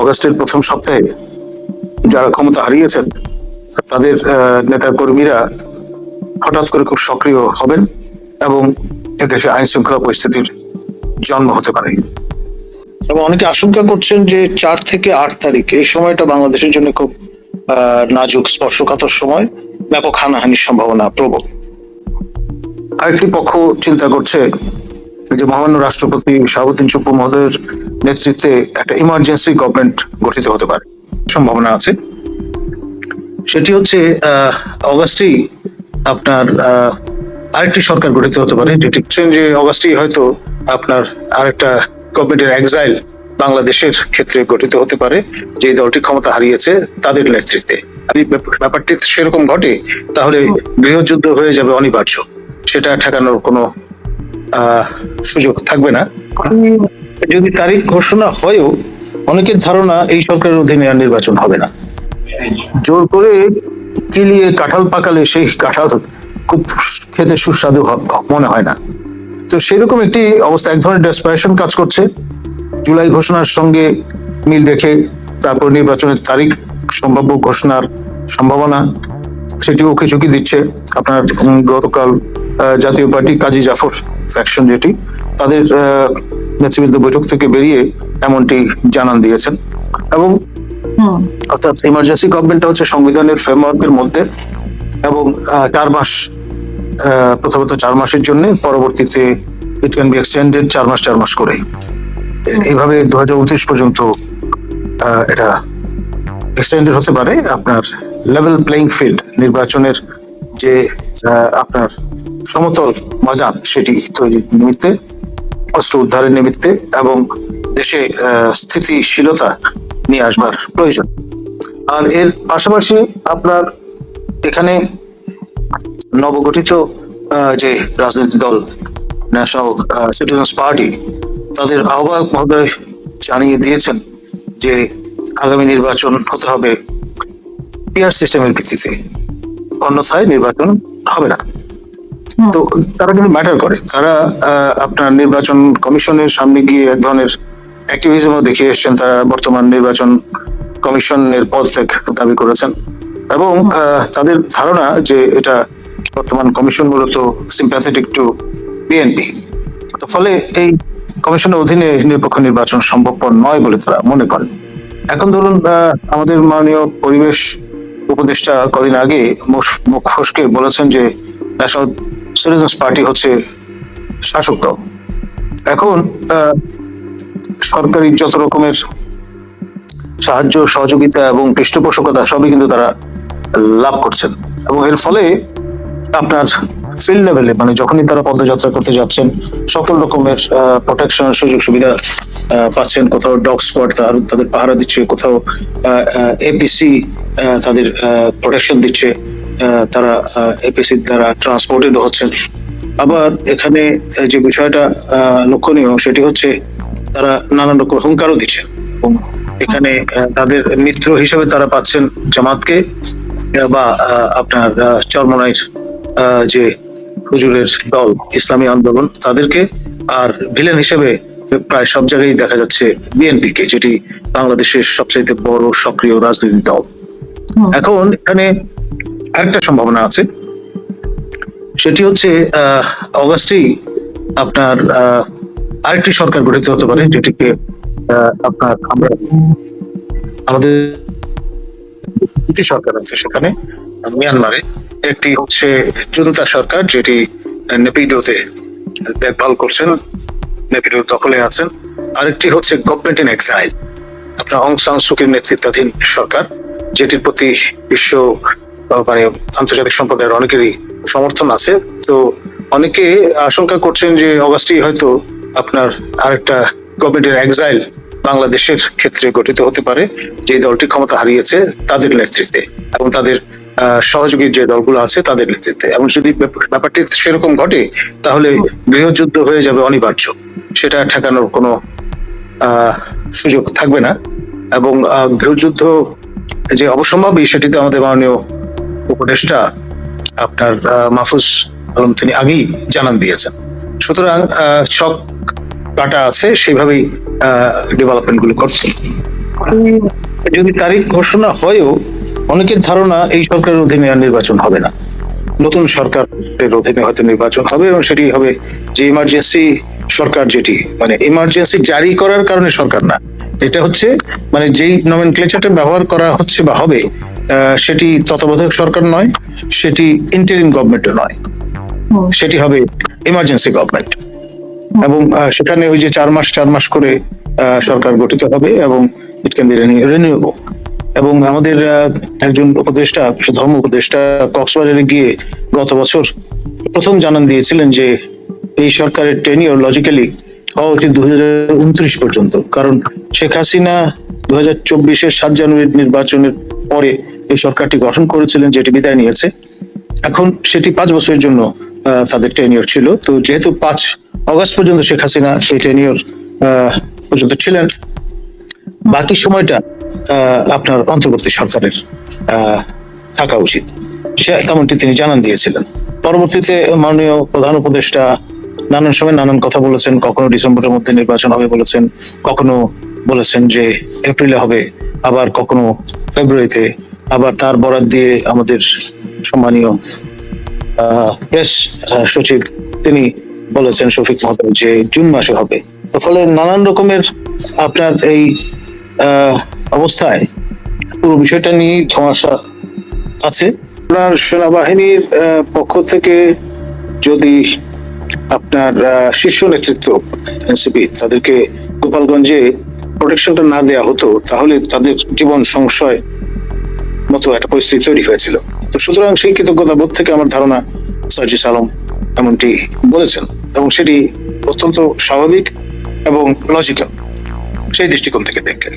অগস্টের প্রথম সপ্তাহে যারা ক্ষমতা হারিয়েছেন, তাদের নেতা কর্মীরা হঠাৎ করে খুব সক্রিয় হবেন এবং এদেশে আইন শৃঙ্খলা পরিস্থিতির জন্ম হতে পারে। এবং অনেকে আশঙ্কা করছেন যে চার থেকে আট তারিখ, এই সময়টা বাংলাদেশের জন্য খুব নাজুক, স্পর্শকাতর সময়, ব্যাপক হানাহানির সম্ভাবনা প্রবল। আরেকটি পক্ষ চিন্তা করছে যে মহামান্য রাষ্ট্রপতি শাহাবুদ্দিন চুপ্পু মহোদয়ের নেতৃত্বে একটা ইমার্জেন্সি গভর্নমেন্ট গঠিত হতে পারে, সম্ভাবনা আছে। সেটি হচ্ছে অগাস্টেই আপনার আরেকটি সরকার গঠিত হতে পারে, যেটি যে অগাস্টেই হয়তো আপনার আরেকটা গভর্নমেন্টের এক্সাইল বাংলাদেশের ক্ষেত্রে গঠিত হতে পারে যে দলটি ক্ষমতা হারিয়েছে তাদের নেতৃত্বে। যদি ব্যাপারটি সেরকম ঘটে, তাহলে গৃহযুদ্ধ হয়ে যাবে অনিবার্য। সেটা ঠেকানোর কোনো সুযোগ থাকবে না। যদি তারিখ ঘোষণা হয়েও, অনেকের ধারণা এই সরকারের অধীনে আর নির্বাচন হবে না। জোর করে কিলিয়ে কাঁঠাল পাকালে সেই কাঁঠাল খুব খেতে সুস্বাদু মনে হয় না। তো সেরকম একটি অবস্থা, এক ধরনের ডেসপারেশন কাজ করছে। জুলাই ঘোষণার সঙ্গে মিল রেখে তারপর নির্বাচনের তারিখ সম্ভাব্য ঘোষণার সম্ভাবনা, সেটিও ঝুঁকি দিচ্ছে? আপনার গতকাল জাতীয় পার্টি কাজী জাফর ফ্যাকশন যেটি তাদের নেতৃবৃন্দ বৈঠক থেকে বেরিয়ে এমনটি জানান দিয়েছেন। এবং অর্থাৎ ইমার্জেন্সি গভর্নমেন্টটা হচ্ছে সংবিধানের ফ্রেমওয়ার্কের মধ্যে এবং চার মাস প্রথমত চার মাসের জন্য পরবর্তীতে ইট ক্যান বি এক্সটেন্ডেড চার মাস চার মাস করে। এইভাবে দু হাজার উনত্রিশ পর্যন্ত এটা এক্সটেন্ডেড হতে পারে। আপনার লেভেল প্লেইং ফিল্ড নির্বাচনের যে আপনার সমতল ময়দান সেটি তৈরির নিমিত্তে, অস্ত্র উদ্ধারের নিমিত্তে এবং দেশে স্থিতিশীলতা নিয়ে আসবার প্রয়োজন। আর এর পাশাপাশি আপনার এখানে নবগঠিত যে রাজনৈতিক দল ন্যাশনাল সিটিজেন্স পার্টি তাদের আহ্বায়ক মহোদয় জানিয়ে দিয়েছেন যে, আগামী নির্বাচন হতে হবে পিয়ার সিস্টেমের ভিত্তিতে। অন্যথায় নির্বাচন হবে না। তো তারা কিন্তু ম্যাটার করে। তারা আপনার নির্বাচন কমিশনের সামনে গিয়ে এক ধরনের অ্যাক্টিভিজমও দেখিয়ে এসছেন। তারা বর্তমান নির্বাচন কমিশনের পদ ত্যাগ দাবি করেছেন এবং তাদের ধারণা যে এটা বর্তমান কমিশন মূলত সিম্প্যাথেটিক টু বিএনপি তো ফলে এই কমিশনের অধীনে নিরপেক্ষ নির্বাচন সম্ভবপর নয় বলে তারা মনে করেন। এখন ধরুন আহ, আমাদের মাননীয় পরিবেশ উপদেষ্টা কদিন আগে মুখ- ফসকে বলেছেন যে ন্যাশনাল সিটিজেন্স পার্টি হচ্ছে শাসক দল। এখন সরকারি যত রকমের সাহায্য, সহযোগিতা এবং পৃষ্ঠপোষকতা সবই কিন্তু তারা লাভ করছেন। এবং এর ফলে আপনার ফিল্ড লেভেলে মানে যখনই তারা পদযাত্রা করতে যাচ্ছেন, সকল রকমের প্রোটেকশন সুযোগ সুবিধা পাচ্ছেন। কোথাও ডগ স্পট তাদের পাহারা দিচ্ছে, কোথাও এপিসি তাদের প্রোটেকশন দিচ্ছে তারা এপিসি দ্বারা ট্রান্সপোর্টেড হচ্ছেন। আবার এখানে যে বিষয়টা লক্ষণীয়, সেটি হচ্ছে তারা নানান রকম হুঙ্কারও দিচ্ছেন। এবং এখানে তাদের মিত্র হিসেবে তারা পাচ্ছেন জামাতকে, বা আপনার চরমনাইর যে হুজুরের দল ইসলামী আন্দোলন তাদেরকে আর ভিলেন হিসেবে প্রায় সব জায়গায় দেখা যাচ্ছে বিএনপি কে যেটি বাংলাদেশের সবচাইতে বড় সক্রিয় রাজনৈতিক দল। এখন এখানে আরেকটা সম্ভাবনা আছে। সেটি হচ্ছে আহ, অগাস্টেই আপনার আহ, আরেকটি সরকার গঠিত হতে পারে যেটিকে আপনার আমরা আমাদের দুটি সরকার আছে সেখানে, মিয়ানমারে। একটি হচ্ছে জনতা সরকার, যেটি নেপিডোতে দেখভাল করছেন, নেপিডোর দখলে আছেন। আরেকটি হচ্ছে গভর্নমেন্ট ইন এক্সাইল আপনার অং সান সুকির নেতৃত্বাধীন সরকার, যেটির প্রতি বিশ্ব মানে আন্তর্জাতিক সম্প্রদায়ের অনেকেরই সমর্থন আছে। তো অনেকে আশঙ্কা করছেন যে অগাস্টেই হয়তো আপনার আরেকটা গভর্নমেন্টের এক্সাইল বাংলাদেশের ক্ষেত্রে গঠিত হতে পারে যে দলটি ক্ষমতা হারিয়েছে তাদের নেতৃত্বে এবং তাদের সহযোগী যে দলগুলো আছে তাদের নেতৃত্বে। এবং যদি ব্যাপারটি সেরকম ঘটে তাহলে গৃহযুদ্ধ হয়ে যাবে অনিবার্য। সেটা ঠেকানোর কোনো সুযোগ থাকবে না। এবং গৃহযুদ্ধ যে অবসম্ভাবী সেটিতে আমাদের মাননীয় উপদেষ্টা আপনার মাহফুজ আলম তিনি আগেই জানান দিয়েছেন। সুতরাং আহ, ছক কাটা আছে সেইভাবেই ডেভেলপমেন্টগুলো করছে। যদি তারিখ ঘোষণা হয়েও অনেকের ধারণা এই সরকারের অধীনে আর নির্বাচন হবে না। নতুন সরকারের অধীনে হয়তো নির্বাচন হবে এবং সেটি হবে যে ইমার্জেন্সি সরকার যেটি মানে ইমার্জেন্সি জারি করার কারণে সরকার না। এটা হচ্ছে মানে যেই নমেনক্লেচারটা ব্যবহার করা হচ্ছে বা হবে সেটি তত্ত্বাবধায়ক সরকার নয় সেটি ইন্টারিম গভর্নমেন্টও নয়। সেটি হবে ইমার্জেন্সি গভর্নমেন্ট এবং সেখানে ওই যে চার মাস চার মাস করে সরকার গঠিত হবে এবং ইট ক্যান বি রিনিউয়েবল এবং আমাদের একজন উপদেষ্টা, ধর্ম উপদেষ্টা কক্সবাজারে গিয়ে গত বছর প্রথম জানান দিয়েছিলেন যে এই সরকারের টেনিওর লজিক্যালি হওয়া উচিত দু পর্যন্ত। কারণ শেখ হাসিনা দু হাজার চব্বিশের সাত জানুয়ারির নির্বাচনের পরে এই সরকারটি গঠন করেছিলেন, যেটি বিদায় নিয়েছে। এখন সেটি পাঁচ বছরের জন্য তাদের টেনিয়র ছিল। তো যেহেতু পাঁচ অগস্ট পর্যন্ত শেখ হাসিনা সেই টেনিয়র পর্যন্ত ছিলেন। বাকি সময়টা আপনার অন্তর্বর্তী সরকারের থাকা উচিত। তেমনটি তিনি জানান দিয়েছিলেন। পরবর্তীতে মাননীয় প্রধান উপদেষ্টা নানান সময় নানান কথা বলেছেন, কখনো ডিসেম্বরের মধ্যে নির্বাচন হবে বলেছেন, কখনো বলেছেন যে এপ্রিলে হবে, আবার কখনো ফেব্রুয়ারিতে, আবার তার বরাদ দিয়ে আমাদের সম্মানীয় প্রেস সচিব তিনি বলেছেন শফিক মহতাব যে জুন মাসে হবে। ফলে নানান রকমের আপনার এই অবস্থায় পুরো বিষয়টা নিয়ে ধোঁয়াশা আছে। আপনার সেনাবাহিনীর পক্ষ থেকে যদি আপনার শীর্ষ নেতৃত্ব, এনসিপি, তাদেরকে গোপালগঞ্জে প্রোটেকশনটা না দেওয়া হতো, তাহলে তাদের জীবন সংশয় মতো একটা পরিস্থিতি তৈরি হয়েছিল। তো সুতরাং সেই কৃতজ্ঞতা বোধ থেকে আমার ধারণা সার্জিস আলম এমনটি বলেছেন। এবং সেটি অত্যন্ত স্বাভাবিক এবং লজিক্যাল সেই দৃষ্টিকোণ থেকে দেখলে।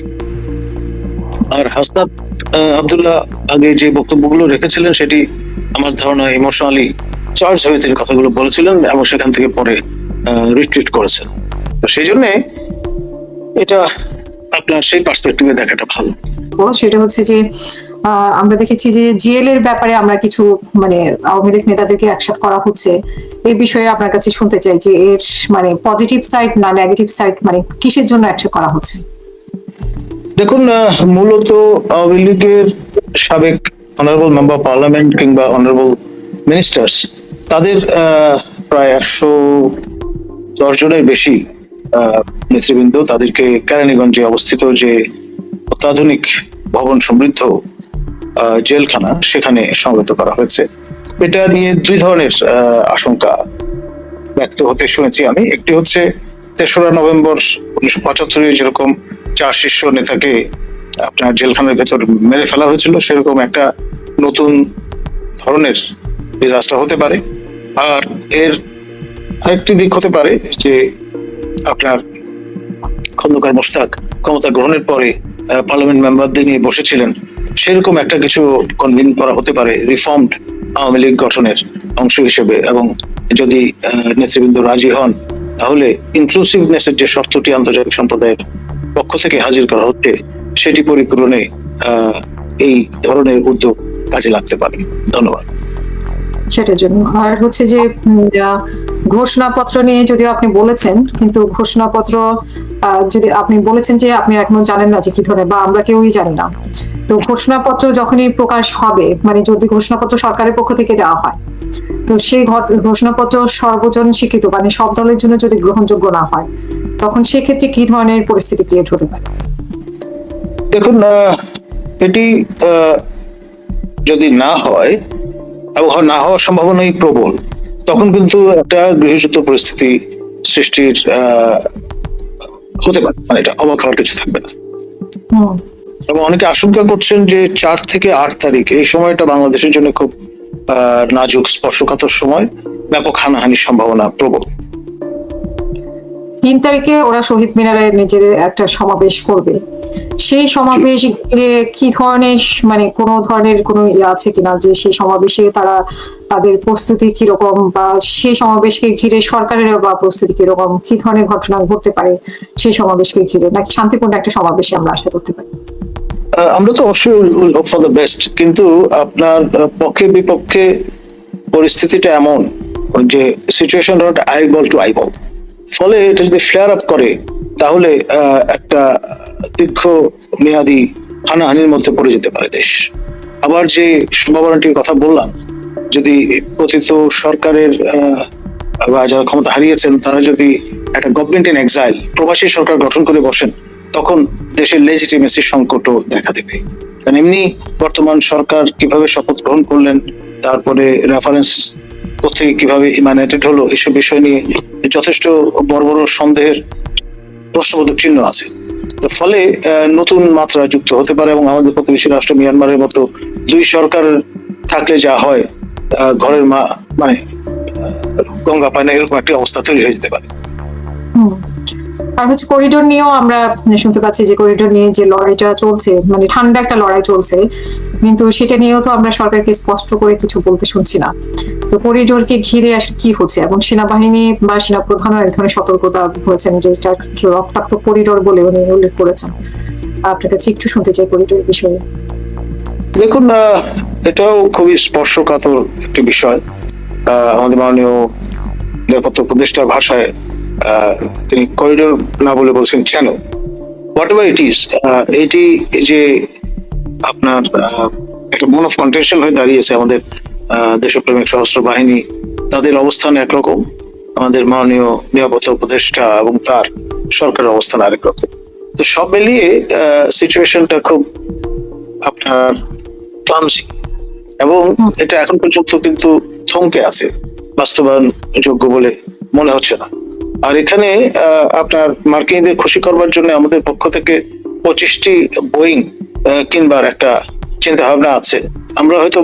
আর হাসনাত আহ, আব্দুল্লাহ আগে যে বক্তব্যগুলো রেখেছিলেন সেটি আমার ধারণা ইমোশনালি চার্জ হয়ে তিনি কথাগুলো বলেছিলেন এবং সেখান থেকে পরে রিট্রিট করেছেন। তো সেই জন্যে এটা আপনার সেই পার্সপেক্টিভে দেখাটা ভালো। সেটা হচ্ছে যে আমরা দেখেছি যে জিএল এর ব্যাপারে আমরা কিছু মানে আওয়ামী লীগ নেতাদেরকে একসাথ করা হচ্ছে। এই বিষয়ে আপনার কাছে শুনতে চাই যে এর মানে পজিটিভ সাইড না নেগেটিভ সাইড মানে কিসের জন্য একসাথ করা হচ্ছে? দেখুন মূলত আওয়ামী লীগের সাবেক অনারেবল মেম্বার পার্লামেন্ট কিংবা অনারেবল মিনিস্টার্স তাদের প্রায় একশো দশ জনের বেশি নেতৃবৃন্দ তাদেরকে কেরানীগঞ্জে অবস্থিত যে অত্যাধুনিক ভবন সমৃদ্ধ জেলখানা সেখানে সমবেত করা হয়েছে। এটা নিয়ে দুই ধরনের আশঙ্কা ব্যক্ত হতে শুনেছি আমি। একটি হচ্ছে তেসরা নভেম্বর উনিশশো পঁচাত্তরে যেরকম চার শীর্ষ নেতাকে আপনার জেলখানার ভেতর মেরে ফেলা হয়েছিল, সেরকম একটা নতুন ধরনের ডিজাস্টার হতে পারে। আর এর আরেকটি দিক হতে পারে যে আপনার খন্দকার মোশতাক ক্ষমতা গ্রহণের পরে পার্লামেন্ট মেম্বারদের নিয়ে বসেছিলেন সেরকম একটা কিছু কনভিন করা হতে পারে রিফর্মড আওয়ামী লীগ গঠনের অংশ হিসেবে এবং যদি নেতৃবৃন্দ রাজি হন, তাহলে ইনক্লুসিভনেসের যে শর্তটি আন্তর্জাতিক সম্প্রদায়ের পক্ষ থেকে হাজির করা হচ্ছে, সেটি পরিপূরণে এই ধরনের উদ্যোগ কাজে লাগতে পারে। ধন্যবাদ। সেটার জন্য। আর হচ্ছে যে ঘোষণাপত্র নিয়ে যদিও আপনি বলেছেন, কিন্তু ঘোষণাপত্র যদি আপনি বলেছেন যে আপনি এখনও জানেন না যে কি ধরনের, বা আমরা কেউই জানি না। তো ঘোষণাপত্র যখনই প্রকাশ হবে মানে যদি ঘোষণাপত্র সরকারের পক্ষ থেকে দেওয়া হয়, তো সেই ঘোষণাপত্র সর্বজন স্বীকৃত মানে সব দলের জন্য যদি গ্রহণযোগ্য না হয়, তখন সেক্ষেত্রে কি ধরনের পরিস্থিতি ক্রিয়েট হতে পারে? দেখুন এটি যদি না হয় এবং না হওয়ার সম্ভাবনাই প্রবল, তখন কিন্তু একটা গৃহযুদ্ধ পরিস্থিতি সৃষ্টির হতে পারে মানে এটা অবাক হওয়ার কিছু থাকবে না। এবং অনেকে আশঙ্কা করছেন যে চার থেকে আট তারিখ, এই সময়টা বাংলাদেশের জন্য খুব নাজুক, স্পর্শকাতর সময়, ব্যাপক হানাহানির সম্ভাবনা প্রবল। তিন তারিখে ওরা শহীদ মিনারে নিজেদের একটা সমাবেশ করবে। সেই সমাবেশ কি ধরনের মানে কোনো ধরনের কোনো ইয়ে আছে কিনা যে সেই সমাবেশে তারা তাদের প্রস্তুতি কীরকম বা সেই সমাবেশকে ঘিরে সরকারের বা প্রস্তুতি কীরকম, কি ধরনের ঘটনা ঘটতে পারে সেই সমাবেশকে ঘিরে? নাকি শান্তিপূর্ণ একটা সমাবেশে আমরা আশা করতে পারি? আমরা তো অবশ্যই ফর দ্য বেস্ট কিন্তু আপনার পক্ষে বিপক্ষে পরিস্থিতিটা এমন যে situation hot eyeball to eyeball ফলে এটা যদি ফ্লেয়ার আপ করে, তাহলে একটা দীর্ঘ মেয়াদী হানাহানির মধ্যে পড়ে যেতে পারে দেশ। আবার যে সম্ভাবনাটির কথা বললাম, যদি পতিত সরকারের বা যারা ক্ষমতা হারিয়েছেন, তারা যদি একটা গভর্নমেন্ট ইন এক্সাইল প্রবাসী সরকার গঠন করে বসেন, তখন দেশের লেজিটিমেসি সংকটও দেখা দেবে। কারণ এমনি বর্তমান সরকার কীভাবে শপথ গ্রহণ করলেন, তারপরে রেফারেন্স কোথেকে কীভাবে ইমানেটেড হলো, এসব বিষয় নিয়ে যথেষ্ট বড় বড় সন্দেহের প্রশ্নবোধক চিহ্ন আছে। ফলে নতুন মাত্রা যুক্ত হতে পারে এবং আমাদের প্রতিবেশী রাষ্ট্র মিয়ানমারের মতো দুই সরকার থাকলে যা হয় ঘরের মা মানে গঙ্গা পায় না এরকম একটি অবস্থা তৈরি হয়ে যেতে পারে। আর হচ্ছে করিডোর নিয়েও আমরা শুনতে পাচ্ছি যে করিডোর নিয়ে যে লড়াইটা চলছে মানে ঠান্ডা একটা লড়াই চলছে কিন্তু সেটা নিয়েও তো আমরা সরকারকে স্পষ্ট করে কিছু বলতে শুনছি না। তো করিডোরকে ঘিরে আসলে কি হচ্ছে? এবং সেনাবাহিনী বা সেনা প্রধানও এক ধরনের সতর্কতা হয়েছেন যে এটা রক্তাক্ত করিডোর বলে উনি উল্লেখ করেছেন। আপনার কাছে একটু শুনতে চাই করিডোর বিষয়ে। দেখুন আহ, এটাও খুবই স্পর্শকাতর একটি বিষয়। আমাদের মাননীয় নিরাপত্তা উপদেষ্টার ভাষায় তিনি করিডোর না বলে বলছেন channel whatever it is এটি যে আপনার একটা বোন অফ কন্টেনশন হয়ে দাঁড়িয়েছে আমাদের দেশপ্রেমিক সশস্ত্র বাহিনী। তাদের অবস্থান একরকম আমাদের মাননীয় নিরাপত্তা উপদেষ্টা এবং তার সরকারের অবস্থান আরেক রকম। তো সব মিলিয়ে সিচুয়েশনটা খুব আপনার ক্লামসি এবং এটা এখন পর্যন্ত কিন্তু থমকে আছে। বাস্তবায়ন যোগ্য বলে মনে হচ্ছে না। আর এখানে আহ, আপনার মার্কিনদের খুশি করবার জন্য আমাদের পক্ষ থেকে পঁচিশটি বোয়িং কিনবার একটা চিন্তা ভাবনা আছে। আমরা হয়তো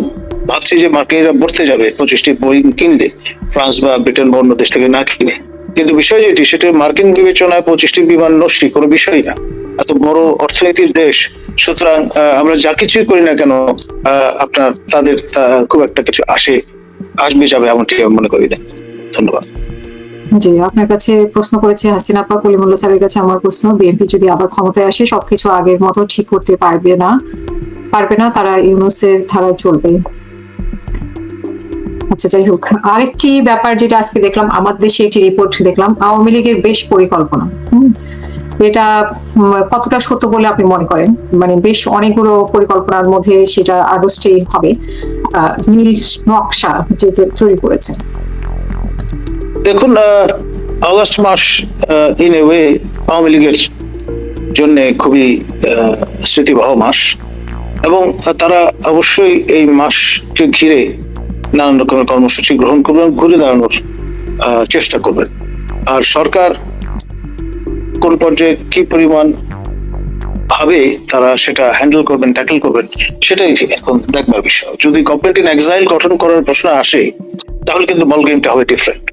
ভাবছি যে মার্কিনীরা ভরতে যাবে পঁচিশটি বোয়িং কিনলে, ফ্রান্স বা ব্রিটেন বা অন্য দেশ থেকে না কিনে। কিন্তু বিষয় যেটি সেটা মার্কিন বিবেচনায় পঁচিশটি বিমান নষ্টি কোনো বিষয় না। এত বড় অর্থনীতির দেশ, সুতরাং আমরা যা কিছুই করি না কেন আপনার, তাদের খুব একটা কিছু আসে, আসবে যাবে এমনটি আমি মনে করি না। ধন্যবাদ। জি আপনার কাছে প্রশ্ন করেছে হাসিনা আপা কলিমুল্লাহ স্যারের কাছে আমার প্রশ্ন, বিএনপি যদি আবার ক্ষমতায় আসে, সবকিছু আগের মতো ঠিক করতে পারবে না। পারবে না, তারা ইউনুসের ধারায় চলবে। আচ্ছা যাই হোক, আরেকটি ব্যাপার যেটা আজকে দেখলাম, আমার দেশে একটি রিপোর্ট দেখলাম, আওয়ামী লীগের বেশ পরিকল্পনা। এটা কতটা সত্য বলে আপনি মনে করেন? মানে বেশ অনেকগুলো পরিকল্পনার মধ্যে সেটা আগস্টেই হবে। নীল নকশা যে তৈরি করেছেন দেখুন আহ, আগস্ট মাস ইন এ ওয়ে আওয়ামী লীগের জন্য খুবই স্মৃতিবহ মাস। এবং তারা অবশ্যই এই মাসকে ঘিরে নানান রকমের কর্মসূচি গ্রহণ করবেন ঘুরে দাঁড়ানোর চেষ্টা করবেন। আর সরকার কোন পর্যায়ে কি পরিমাণ ভাবে তারা সেটা হ্যান্ডেল করবেন ট্যাকেল করবেন সেটাই এখন দেখবার বিষয়। যদি গভর্নমেন্ট ইন এক্সাইল গঠন করার প্রশ্ন আসে তাহলে কিন্তু বল গেমটা হবে ডিফারেন্ট